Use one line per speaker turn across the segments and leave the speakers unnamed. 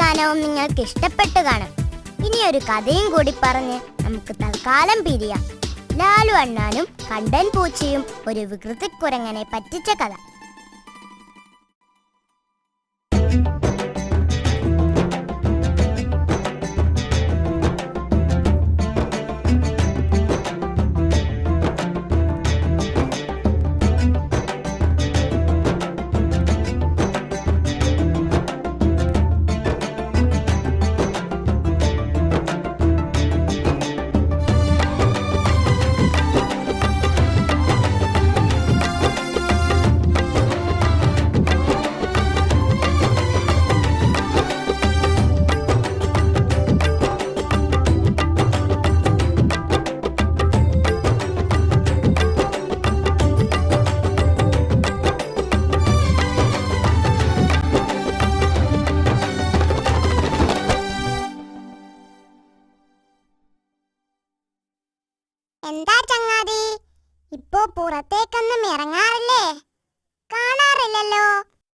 ഗാനവും നിങ്ങൾക്ക് ഇഷ്ടപ്പെട്ടു കാണും. ഇനി ഒരു കഥയും കൂടി പറഞ്ഞ് നമുക്ക് തൽക്കാലം പിരിയാം. ലാലു അണ്ണാനും കണ്ടൻ പൂച്ചയും ഒരു വികൃതിക്കുരങ്ങനെ പറ്റിച്ച കഥ.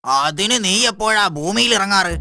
അതിന് നീ എപ്പോഴാ ഭൂമിയിൽ ഇറങ്ങാറ്?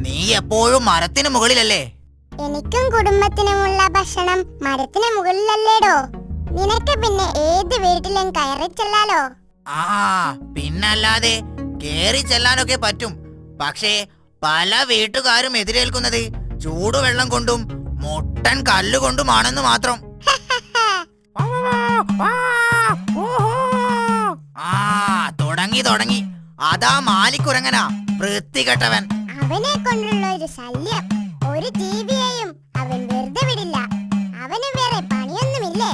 നീ എപ്പോഴും മരത്തിന് മുകളിലല്ലേ?
എനിക്കും കുടുംബത്തിനുമുള്ള ഭക്ഷണം മരത്തിന് മുകളിലല്ലേടോ. നിനക്ക് പിന്നെ ഏത് വീട്ടിലും കയറി ചെല്ലാലോ?
ആ പിന്നല്ലാതെ കേറി ചെല്ലാനൊക്കെ പറ്റും. പക്ഷേ പല വീട്ടുകാരും എതിരേൽക്കുന്നത് ചൂടുവെള്ളം കൊണ്ടും മുട്ടൻ കല്ലുകൊണ്ടുമാണെന്ന് മാത്രം. ആ തുടങ്ങി തുടങ്ങി. അതാ മാലിക്കുരങ്ങനാ വൃത്തികെട്ടവൻ.
അവനെ കൊണ്ടുള്ള ഒരു ശല്യം. ഒരു ജീവിയെയും അവൻ വെറുതെ വിടില്ല. അവന് വേറെ പണിയൊന്നുമില്ലേ?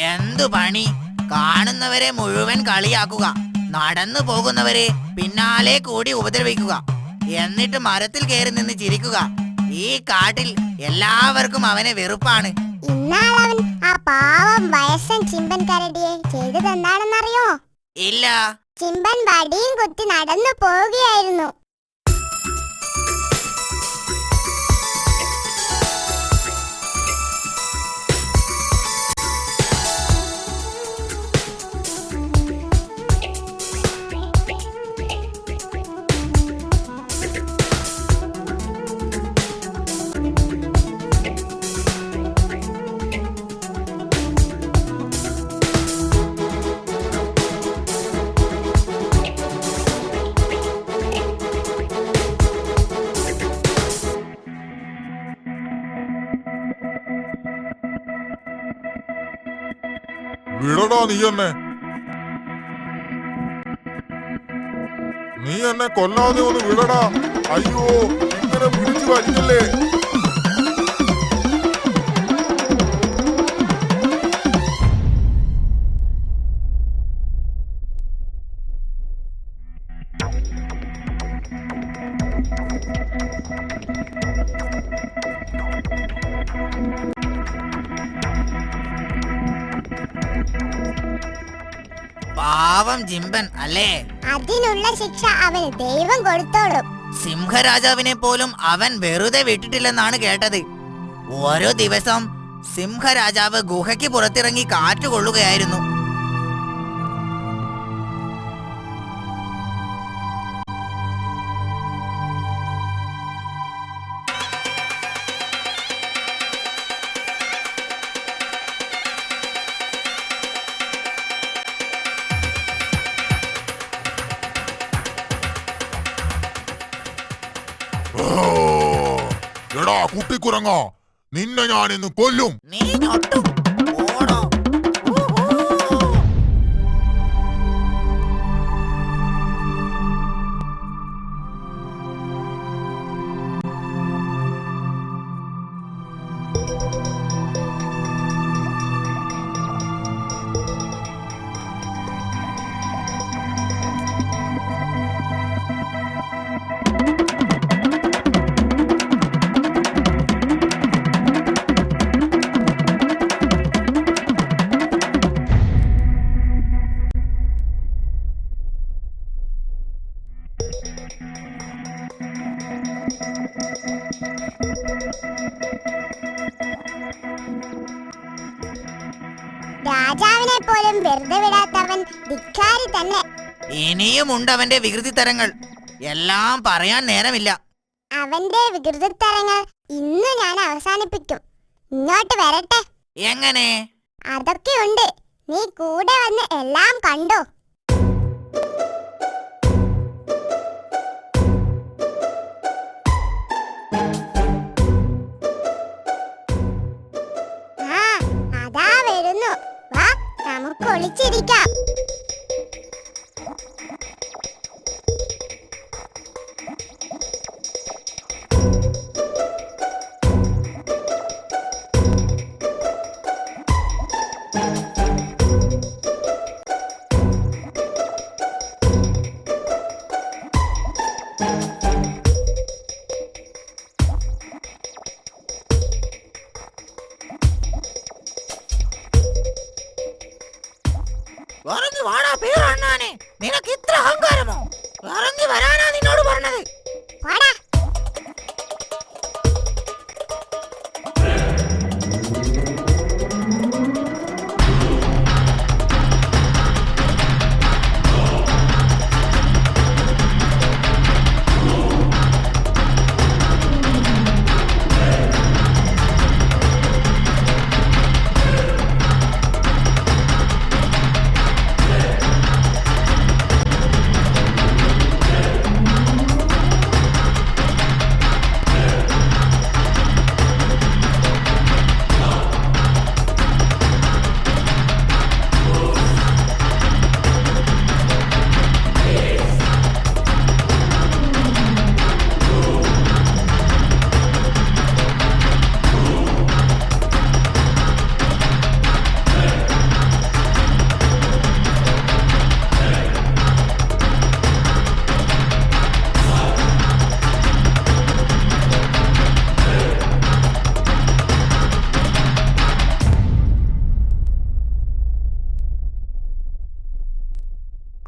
എന്തു പണി? കാണുന്നവരെ മുഴുവൻ കളിയാക്കുക. നടന്നു പോകുന്നവരെ പിന്നാലെ കൂടി ഉപദ്രവിക്കുക. എന്നിട്ട് മരത്തിൽ കയറി നിന്ന് ചിരിക്കുക. ഈ കാട്ടിൽ എല്ലാവർക്കും അവനെ വെറുപ്പാണ്.
അവൻ ആ പാവം വയസ്സൻ ചിമ്പൻ കരടിയെ ചെയ്തു തന്നാണെന്നറിയോ?
ഇല്ല.
ചിമ്പൻ വടിയും കുത്തി നടന്നു പോവുകയായിരുന്നു.
നീ എന്നെ. നീ എന്നെ കൊല്ലാതെ ഒന്ന് വിടടാ. അയ്യോ ഇങ്ങനെ പിടിച്ചു വലിക്കല്ലേ?
പാവം ജിംബൻ അല്ലേ?
അതിനുള്ള ശിക്ഷ അവന് ദൈവം കൊടുത്തോളും
സിംഹരാജാവിനെ പോലും അവൻ വെറുതെ വിട്ടിട്ടില്ലെന്നാണ് കേട്ടത്. ഓരോ ദിവസം സിംഹരാജാവ് ഗുഹയ്ക്ക് പുറത്തിറങ്ങി കാറ്റുകൊള്ളുകയായിരുന്നു.
എടാ കുട്ടിക്കുരങ്ങ. നിന്നെ ഞാൻ ഇന്ന് കൊല്ലും.
നീ ഞൊട്ടും
പോലും വെറുതെ വിടാത്തവൻ ധിക്കാരി തന്നെ.
ഇനിയും ഉണ്ട് അവന്റെ വികൃതി തരങ്ങൾ. എല്ലാം പറയാൻ നേരമില്ല.
അവന്റെ വികൃതി തരങ്ങൾ ഇന്ന് ഞാൻ അവസാനിപ്പിക്കും. ഇങ്ങോട്ട് വരട്ടെ.
എങ്ങനെ?
അതൊക്കെയുണ്ട് നീ കൂടെ വന്ന് എല്ലാം കണ്ടോ? നമുക്ക്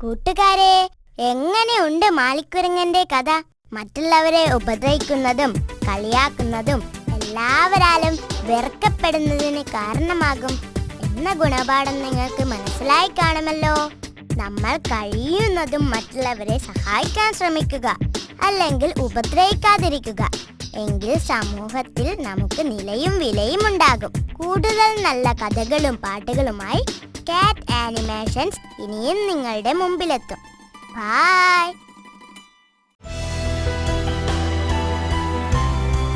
കൂട്ടുകാരെ എങ്ങനെയുണ്ട് മാളിക്കുരങ്ങന്റെ കഥ? മറ്റുള്ളവരെ ഉപദ്രവിക്കുന്നതും കളിയാക്കുന്നതും എല്ലാവരാലും വെറുക്കപ്പെടുന്നതിന് കാരണമാകും എന്ന ഗുണപാഠം നിങ്ങൾക്ക് മനസ്സിലായി കാണുമല്ലോ. നമ്മൾ കഴിയുന്നതും മറ്റുള്ളവരെ സഹായിക്കാൻ ശ്രമിക്കുക അല്ലെങ്കിൽ ഉപദ്രവിക്കാതിരിക്കുക. എങ്കിൽ സമൂഹത്തിൽ നമുക്ക് നിലയും വിലയും ഉണ്ടാകും. കൂടുതൽ നല്ല കഥകളും പാട്ടുകളുമായി കാറ്റ് ആനിമേഷൻസ് ഇനിയും നിങ്ങളുടെ മുമ്പിലെത്തും. ബൈ